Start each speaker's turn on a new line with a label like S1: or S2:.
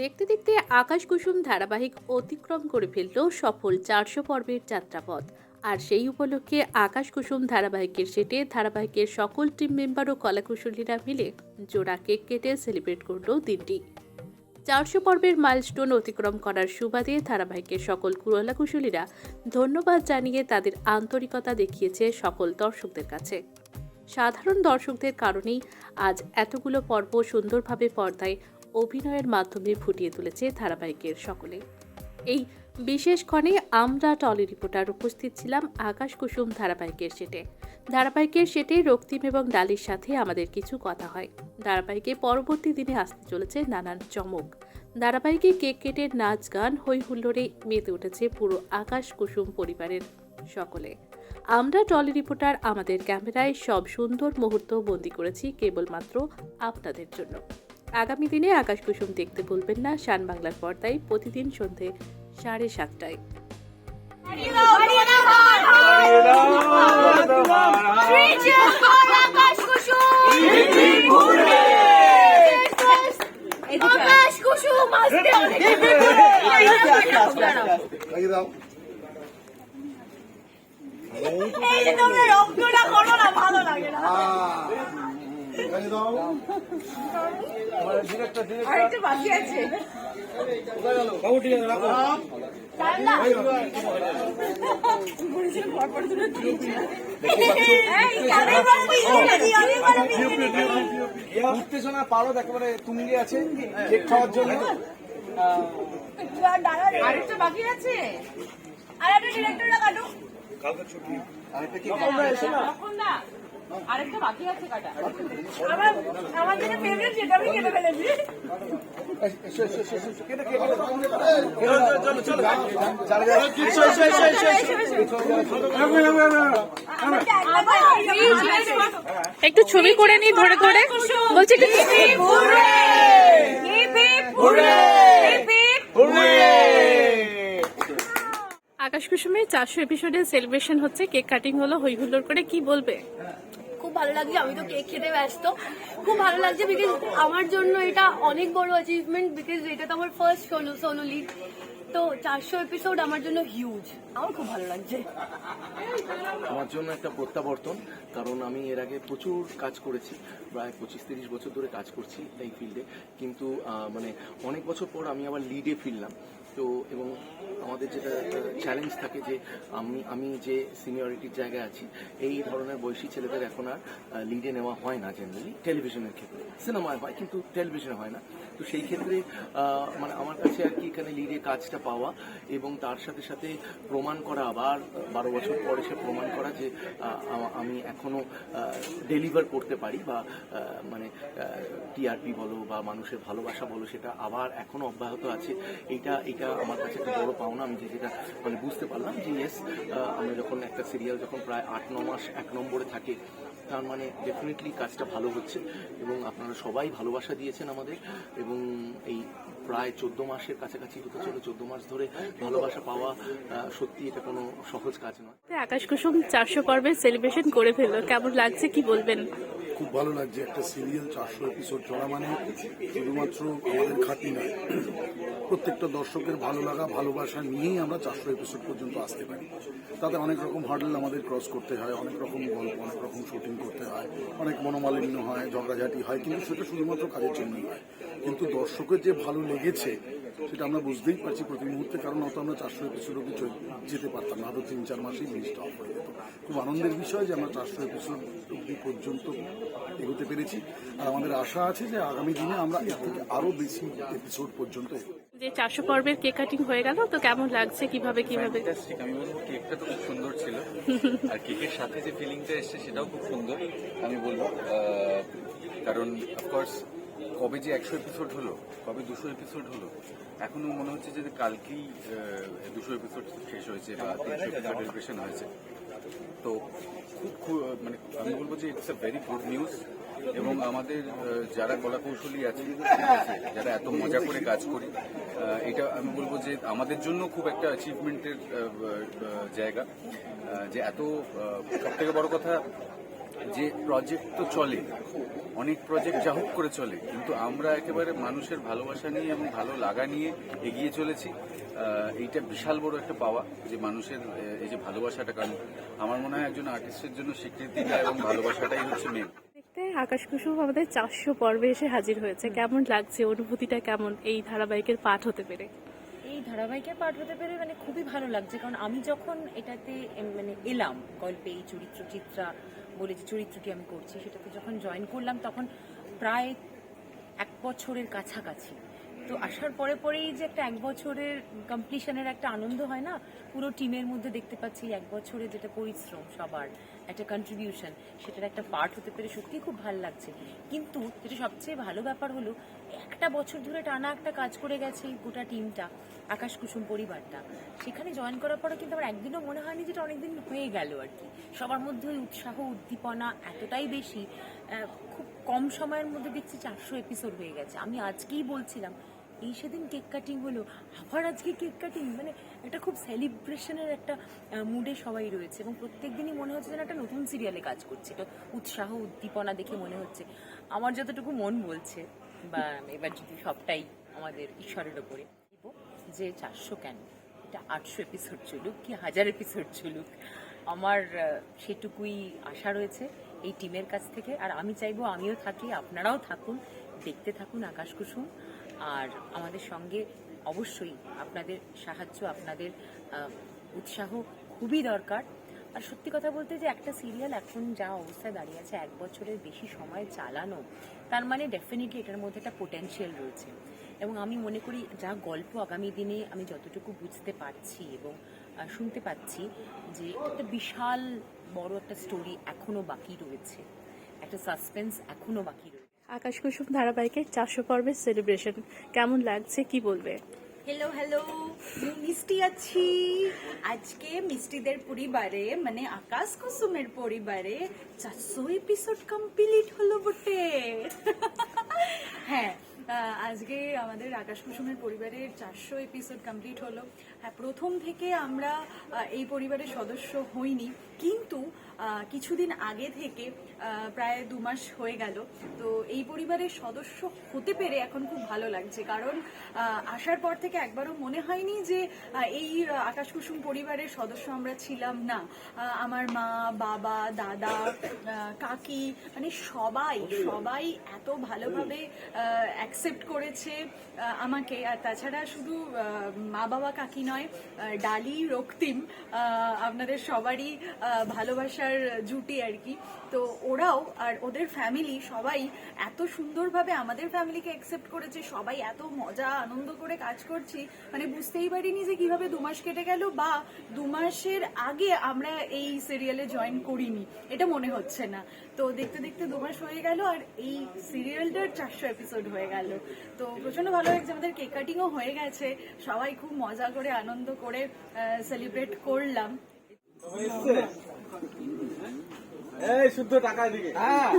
S1: দেখতে দেখতে আকাশ কুসুম ধারাবাহিক অতিক্রম করে ফেলল সফল চারশো পর্বের যাত্রাপথ। আর সেই উপলক্ষে আকাশ কুসুম ধারাবাহিকের সেটে ধারাবাহিকের সকল টিম মেম্বার ও কলাকুশলীরা মিলে জোড়া কেক কেটে সেলিব্রেট করল দিনটি। চারশো পর্বের মাইলস্টোন অতিক্রম করার সুবাদে ধারাবাহিকের সকল কুশলীরা ধন্যবাদ জানিয়ে তাদের আন্তরিকতা দেখিয়েছে সকল দর্শকদের কাছে। সাধারণ দর্শকদের কারণেই আজ এতগুলো পর্ব সুন্দরভাবে পর্দায় অভিনয়ের মাধ্যমে ফুটিয়ে তুলেছে ধারাবাহিকের সকলে। এই বিশেষ ক্ষণে আমরা টলি রিপোর্টার উপস্থিত ছিলাম আকাশ কুসুম ধারাবাহিকের সেটে। ধারাবাহিকের সেটে রক্তিম এবং ডালির সাথে আমাদের কিছু কথা হয়। ধারাবাহিকে পরবর্তী দিনে আসতে চলেছে নানান চমক। ধারাবাহিকে কেক কেটে নাচ গান হই হুল্লোড়ে মেতে উঠেছে পুরো আকাশ কুসুম পরিবারের সকলে। আমরা টলি রিপোর্টার, আমাদের ক্যামেরায় সব সুন্দর মুহূর্ত বন্দি করেছি কেবলমাত্র আপনাদের জন্য। আগামী দিনে আকাশ কুসুম দেখতে ভুলবেন না, শান বাংলার পর্দায় প্রতিদিন সন্ধে সাড়ে সাতটায়।
S2: এই যে তোমরা রক্তটা করো না ভালো লাগে না। আরেকটা বাকি আছে। আমি বলে দিই।
S3: উত্তেজনা পারদ একেবারে তুঙ্গে আছে কেক খাওয়ার জন্য
S2: আরেকটা বাকি আছে আর একটা ডিরেক্টরটা কাটো আরেকটা বাকি আছে কাটা। আমার আমার যেটা ফেভারিট সেটা আমি কেটে ফেলেছি।
S1: একটু ছবি করে নিই ধরে ধরে। বলছি আকাশ কুসুমের চারশো এপিসোডে সেলিব্রেশন হচ্ছে কেক কাটিং হলো হই হুল্লোড় করে কি বলবে?
S4: ভালো লাগছে, আমি তো কেক খেতে ব্যস্ত। খুব ভালো লাগছে বিকজ আমার জন্য এটা অনেক বড় অ্যাচিভমেন্ট বিকজ এটা তো আমার ফার্স্ট সোলো সোলো লিড তো চারশো এপিসোড আমার জন্য হিউজ আমার খুব ভালো লাগছে।
S5: আমার জন্য একটা প্রত্যাবর্তন, কারণ আমি এর আগে প্রচুর কাজ করেছি, প্রায় পঁচিশ তিরিশ বছর ধরে কাজ করছি এই ফিল্ডে কিন্তু মানে অনেক বছর পর আমি আবার লিডে ফিরলাম। তো, এবং আমাদের যেটা চ্যালেঞ্জ থাকে যে, আমি আমি যে সিনিয়রিটির জায়গায় আছি, এই ধরনের বয়সী ছেলেদের এখন আর লিডে নেওয়া হয় না জেনারেলি টেলিভিশনের ক্ষেত্রে। সিনেমায় হয়, কিন্তু টেলিভিশনে হয় না। তো সেই ক্ষেত্রে মানে আমার কাছে আর কি এখানে লিডে কাজটা পাওয়া, এবং তার সাথে সাথে প্রমাণ করা, আবার বারো বছর পরে সে প্রমাণ করা যে আমি এখনও ডেলিভার করতে পারি বা মানে টিআরপি বলো বা মানুষের ভালোবাসা বলো, সেটা আবার এখনও অব্যাহত আছে। এইটা এটা আমার কাছে একটা বড় পাওনা, আমি যে যেটা মানে বুঝতে পারলাম যে ইয়েস আমরা যখন একটা সিরিয়াল যখন প্রায় আট, ন মাস এক নম্বরে থাকে, তার মানে ডেফিনেটলি কাজটা ভালো হচ্ছে এবং আপনারা সবাই ভালোবাসা দিয়েছেন আমাদের এবং এই প্রায় চোদ্দ মাসের কাছাকাছি হতে চলে চোদ্দ মাস ধরে ভালোবাসা পাওয়া সত্যি এটা কোনো সহজ কাজ নয়।
S1: আকাশ কুসুম চারশো পর্বের সেলিব্রেশন করে ফেলল। কেমন লাগছে কি বলবেন?
S6: খুব ভালো লাগছে একটা সিরিয়াল চারশো এপিসোড চলা মানে শুধুমাত্র আমাদের খাতি নয়। প্রত্যেকটা দর্শকের ভালো লাগা, ভালোবাসা নিয়েই আমরা চারশো এপিসোড পর্যন্ত আসতে পারি। তাতে অনেক রকম হার্ডেল আমাদের ক্রস করতে হয়, অনেক রকম গল্প, অনেক রকম শুটিং করতে হয়, অনেক মনোমালিন্য হয়, ঝগড়াঝাটি হয়, কিন্তু সেটা শুধুমাত্র কাজের জন্যই হয় কিন্তু দর্শকের যে ভালো লেগেছে, সেটা আমরা বুঝতেই পারছি প্রতি মুহূর্তে, কারণ অত আমরা চারশো এপিসোড অব্দি যেতে পারতাম না। আরও তিন, চার মাসেই জিনিসটা অফ হয়ে খুব আনন্দের বিষয় যে আমরা চারশো এপিসোড অব্দি পর্যন্ত এগোতে পেরেছি। আর আমাদের আশা আছে যে আগামী দিনে আমরা এর থেকে আরও বেশি এপিসোড পর্যন্ত।
S1: যে চারশো পর্বের কেক কাটিং হয়ে গেল তো কেমন লাগছে কীভাবে কীভাবে?
S7: আমি বলব কেকটা তো খুব সুন্দর ছিল। আর কেকের সাথে যে ফিলিংটা এসছে সেটাও খুব সুন্দর আমি বলব। কারণ অফকোর্স কবে যে একশো এপিসোড হলো কবে দুশো এপিসোড হলো এখনও মনে হচ্ছে যে কালকেই দুশো এপিসোড শেষ হয়েছে বা তিনশো এপিসোড হয়েছে। তো খুব মানে আমি বলব যে it's a very good news এবং আমাদের যারা কলাকৌশলী আছে ঠিক আছে, যারা এত মজা করে কাজ করি এটা আমি বলব যে আমাদের জন্য খুব একটা অ্যাচিভমেন্টের জায়গা যে এত সব থেকে বড় কথা যে প্রজেক্ট তো চলে, অনেক প্রজেক্ট যা হোক করে চলে, কিন্তু আমরা একেবারে মানুষের ভালোবাসা নিয়ে এবং ভালো লাগা নিয়ে এগিয়ে চলেছি। এইটা বিশাল বড় একটা পাওয়া যে মানুষের এই যে ভালোবাসাটা, কারণ আমার মনে হয় একজন আর্টিস্টের জন্য স্বীকৃতিটা এবং ভালোবাসাটাই হচ্ছে মেন
S1: আকাশ কুসুম আমাদের চারশো পর্বে এসে হাজির হয়েছে। কেমন লাগছে? অনুভূতিটা কেমন? এই ধারাবাহিকের পাঠ হতে পেরে।
S8: এই ধারাবাহিকের পাঠ হতে পেরে মানে খুবই ভালো লাগছে। কারণ আমি যখন এটাতে মানে এলাম, গল্পে এই চরিত্র, চিত্রা বলে যে চরিত্রটি আমি করছি, সেটাতে যখন জয়েন করলাম, তখন প্রায় এক বছরের কাছাকাছি। তো আসার পরে পরেই যে একটা এক বছরের কমপ্লিশনের একটা আনন্দ হয় না, পুরো টিমের মধ্যে দেখতে পাচ্ছি এক বছরে যেটা পরিশ্রম সবার, একটা কন্ট্রিবিউশন সেটার একটা পার্ট হতে পেরে সত্যিই খুব ভালো লাগছে। কিন্তু যেটা সবচেয়ে ভালো ব্যাপার হলো একটা বছর ধরে টানা একটা কাজ করে গেছে গোটা টিমটা, আকাশ কুসুম পরিবারটা। সেখানে জয়েন করার পরে কিন্তু আমার একদিনও মনে হয়নি যেটা অনেকদিন হয়ে গেল আর কি। সবার মধ্যে ওই উৎসাহ, উদ্দীপনা এতটাই বেশি খুব কম সময়ের মধ্যে দেখছি চারশো এপিসোড হয়ে গেছে। আমি আজকেই বলছিলাম, এই সেদিন কেক কাটিং হলো, আবার আজকে কেক কাটিং মানে একটা খুব সেলিব্রেশনের একটা মুডে সবাই রয়েছে এবং প্রত্যেক দিনই মনে হচ্ছে যেন একটা নতুন সিরিয়ালে কাজ করছে। এটা উৎসাহ, উদ্দীপনা দেখে মনে হচ্ছে। আমার যতটুকু মন বলছে। বা এবার যদি সবটাই আমাদের ঈশ্বরের ওপরে যে চারশো কেন? এটা আটশো এপিসোড চলুক কি হাজার এপিসোড চলুক, আমার সেটুকুই আশা রয়েছে এই টিমের কাছ থেকে। আর আমি চাইব আমিও থাকি, আপনারাও থাকুন, দেখতে থাকুন আকাশ কুসুম। আর আমাদের সঙ্গে অবশ্যই আপনাদের সাহায্য, আপনাদের উৎসাহ খুবই দরকার। আর সত্যি কথা বলতে যে একটা সিরিয়াল এখন যা অবস্থায় দাঁড়িয়ে আছে, এক বছরের বেশি সময় চালানো, তার মানে ডেফিনেটলি এটার মধ্যে একটা পোটেনশিয়াল রয়েছে। এবং আমি মনে করি যা গল্প আগামী দিনে আমি যতটুকু বুঝতে পারছি এবং শুনতে পাচ্ছি যে একটা বিশাল বড় একটা স্টোরি এখনও বাকি রয়েছে। একটা সাসপেন্স এখনও বাকি রয়েছে।
S1: আকাশ কুসুম ধারাবাহিকের চারশো পর্বের সেলিব্রেশন কেমন লাগছে, কি বলবে?
S2: হ্যালো হ্যালো মিষ্টি আছি। আজকে মিষ্টিদের পরিবারে মানে আকাশ কুসুমের পরিবারে চারশো এপিসোড কমপ্লিট হলো বটে। হ্যাঁ আজকে আমাদের আকাশ কুসুমের পরিবারের চারশো এপিসোড কমপ্লিট হলো। হ্যাঁ প্রথম থেকে আমরা এই পরিবারের সদস্য হইনি। কিন্তু কিছুদিন আগে থেকে প্রায় দু মাস হয়ে গেল। তো এই পরিবারের সদস্য হতে পেরে এখন খুব ভালো লাগছে। কারণ আসার পর থেকে একবারও মনে হয়নি যে এই আকাশ কুসুম পরিবারের সদস্য আমরা ছিলাম না। আমার মা, বাবা, দাদা কাকি মানে সবাই সবাই এত ভালোভাবে অ্যাকসেপ্ট করেছে আমাকে। আর তাছাড়া শুধু মা, বাবা, কাকি নয় আহ, ডালি রক্তিম আপনাদের সবারই ভালোবাসার জুটি আর কি। তো ওরাও আর ওদের ফ্যামিলি সবাই এত সুন্দরভাবে আমাদের ফ্যামিলিকে অ্যাকসেপ্ট করেছে সবাই এত মজা আনন্দ করে কাজ করছি মানে বুঝতেই পারিনি যে কীভাবে দু মাস কেটে গেল বা দু মাসের আগে আমরা এই সিরিয়ালে জয়েন করিনি এটা মনে হচ্ছে না। তো দেখতে দেখতে দু মাস হয়ে গেল আর এই সিরিয়ালটার চারশো এপিসোড হয়ে গেল। তো প্রচণ্ড ভালো লাগছে আমাদের কেক কাটিংও হয়ে গেছে সবাই খুব মজা করে আনন্দ করে সেলিব্রেট করলাম।
S3: এই শুদ্ধ টাকা দিকে হ্যাঁ।